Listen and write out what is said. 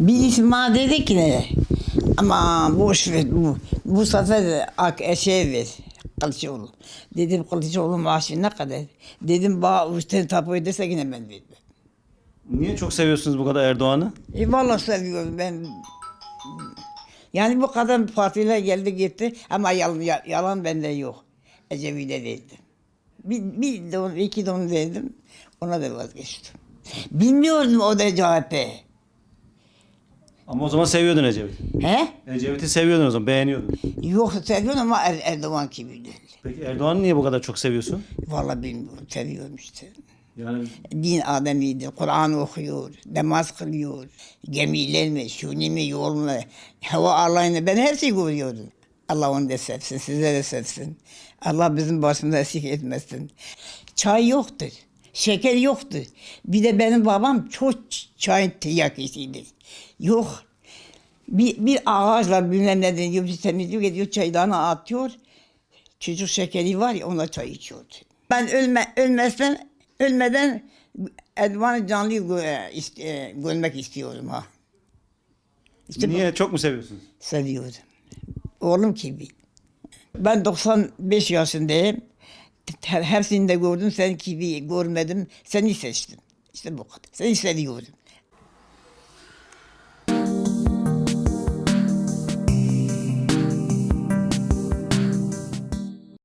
Birisi bana dedi ki ne? Ama boş ver bu. Bu sefer de ak eşeğe ver. Kılıçoğlu. Dedim Kılıçoğlu maaşı ne kadar? Dedim bana üstten tapu ederse yine ben vermem. Niye çok seviyorsunuz bu kadar Erdoğan'ı? E vallahi seviyorum ben. Yani bu kadar partiler geldi gitti ama yalan, ya- yalan bende yok. Ecevi'de verdim. Bir, bir don, iki don verdim. Ona da vazgeçtim. Bilmiyordum o da CHP. Ama o zaman seviyordun Ecevit'i. He? Ecevit'i seviyordun o zaman, beğeniyordun. Yok seviyorum ama er, Erdoğan gibi değil. Peki Erdoğan'ı niye bu kadar çok seviyorsun? Vallahi bilmiyorum seviyorum işte. Yani Din adamıydı, Kur'an okuyor, namaz kılıyor, gemiler mi, şunu mu, yol mu, hava Allah'ını ben her şeyi görüyorum. Allah onu da sevsin, size de sevsin. Allah bizim başımıza eksik etmesin. Çay yoktur, şeker yoktur. Bir de benim babam çok çay tiryakisiydi. Yok. Bir, bir ağaçla bilmem ne diyor, bir temizlik ediyor, çaydanı atıyor. Çocuk şekeri var ya, ona çay içiyordu. Ben ölme, ölmezsem, ölmeden Erdoğan'ı canlı ist- e, görmek istiyorum ha. İşte niye çok mu seviyorsunuz? seviyorum. Oğlum gibi. Ben 95 yaşındayım. Her, hepsini de gördüm, sen gibi görmedim. Seni seçtim. İşte bu kadar. Seni seviyorum.